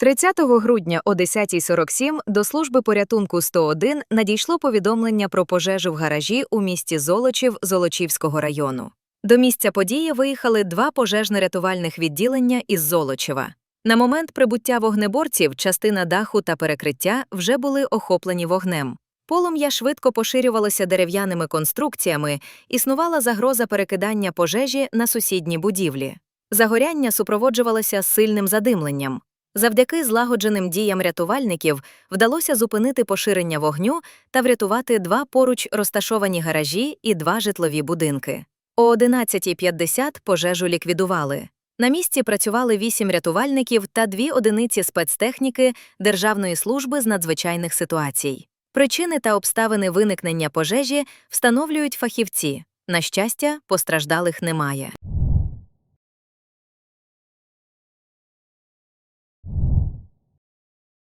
30 грудня о 10.47 до служби порятунку 101 надійшло повідомлення про пожежу в гаражі у місті Золочів Золочівського району. До місця події виїхали два пожежно-рятувальних відділення із Золочева. На момент прибуття вогнеборців частина даху та перекриття вже були охоплені вогнем. Полум'я швидко поширювалося дерев'яними конструкціями, існувала загроза перекидання пожежі на сусідні будівлі. Загоряння супроводжувалося сильним задимленням. Завдяки злагодженим діям рятувальників вдалося зупинити поширення вогню та врятувати два поруч розташовані гаражі і два житлові будинки. О 11.50 пожежу ліквідували. На місці працювали вісім рятувальників та дві одиниці спецтехніки Державної служби з надзвичайних ситуацій. Причини та обставини виникнення пожежі встановлюють фахівці. На щастя, постраждалих немає.